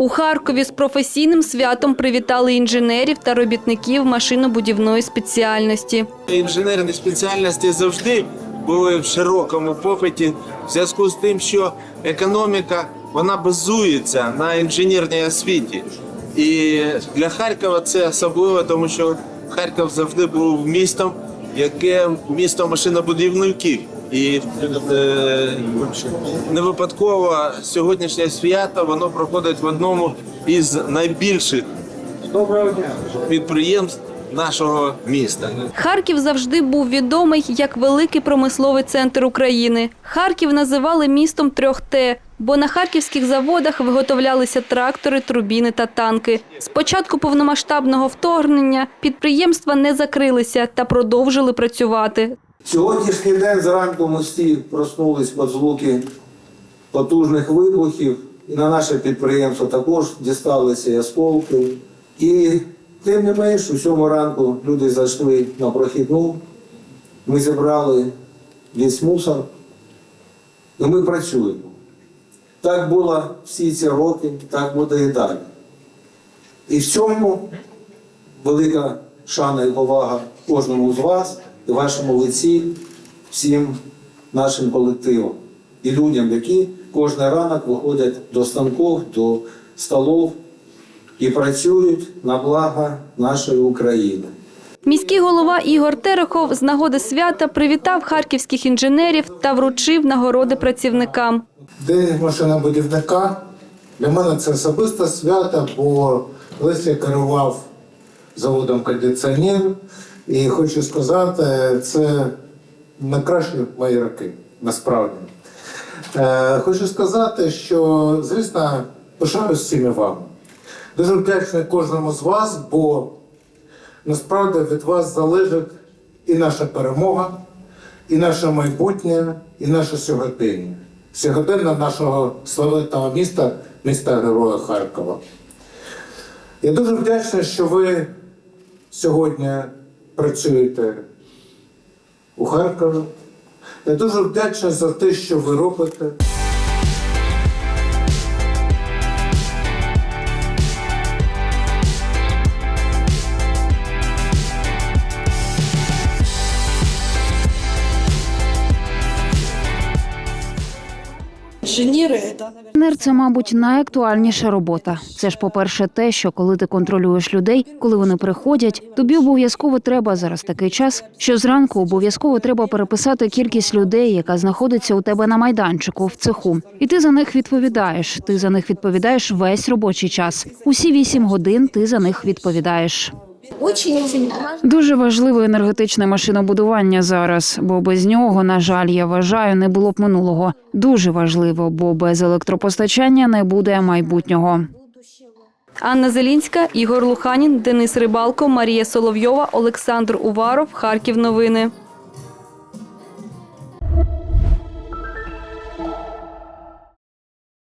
У Харкові з професійним святом привітали інженерів та робітників машинобудівної спеціальності. Інженерні спеціальності завжди були в широкому попиті в зв'язку з тим, що економіка вона базується на інженерній освіті. І для Харкова це особливо, тому що Харків завжди був містом, яке місто машинобудівників. І е, не випадково сьогоднішнє свято воно проходить в одному із найбільших підприємств нашого міста. Харків завжди був відомий як великий промисловий центр України. Харків називали містом трьох Т, бо на харківських заводах виготовлялися трактори, турбіни та танки. З початку повномасштабного вторгнення підприємства не закрилися та продовжили працювати. Сьогоднішній день зранку ми всі проснулись під звуки потужних вибухів, і на наше підприємство також дісталися осколки. І тим не менш, у сьому ранку люди зайшли на прохідну, ми зібрали весь мусор, і ми працюємо. Так було всі ці роки, так буде і далі. І в цьому велика шана і повага кожному з вас і вашому лиці, всім нашим колективам і людям, які кожен ранок виходять до станків, до столів і працюють на благо нашої України. Міський голова Ігор Терехов з нагоди свята привітав харківських інженерів та вручив нагороди працівникам. День машинобудівника для мене це особисте свято, бо колись я керував заводом кондиціонер, і хочу сказати, це найкращі мої роки, насправді. Е, хочу сказати, що, звісно, пишаюсь всіми вами. Дуже вдячний кожному з вас, бо насправді від вас залежить і наша перемога, і наше майбутнє, і наше сьогодення. Сьогодення нашого славетного міста, міста Героя Харкова. Я дуже вдячний, що ви сьогодні працюєте у Харкові. Я дуже вдячний за те, що ви робите. Инженеры это, Інженер – це, мабуть, найактуальніша робота. Це ж, по-перше, те, що коли ти контролюєш людей, коли вони приходять, тобі обов'язково треба зараз такий час, що зранку обов'язково треба переписати кількість людей, яка знаходиться у тебе на майданчику в цеху. І ти за них відповідаєш. Ти за них відповідаєш весь робочий час. Усі вісім годин ти за них відповідаєш. Дуже важливе енергетичне машинобудування зараз, бо без нього, на жаль, я вважаю, не було б минулого. Дуже важливо, бо без електропостачання не буде майбутнього. Анна Зелінська, Ігор Луханін, Денис Рибалко, Марія Соловйова, Олександр Уваров. Харків. Новини.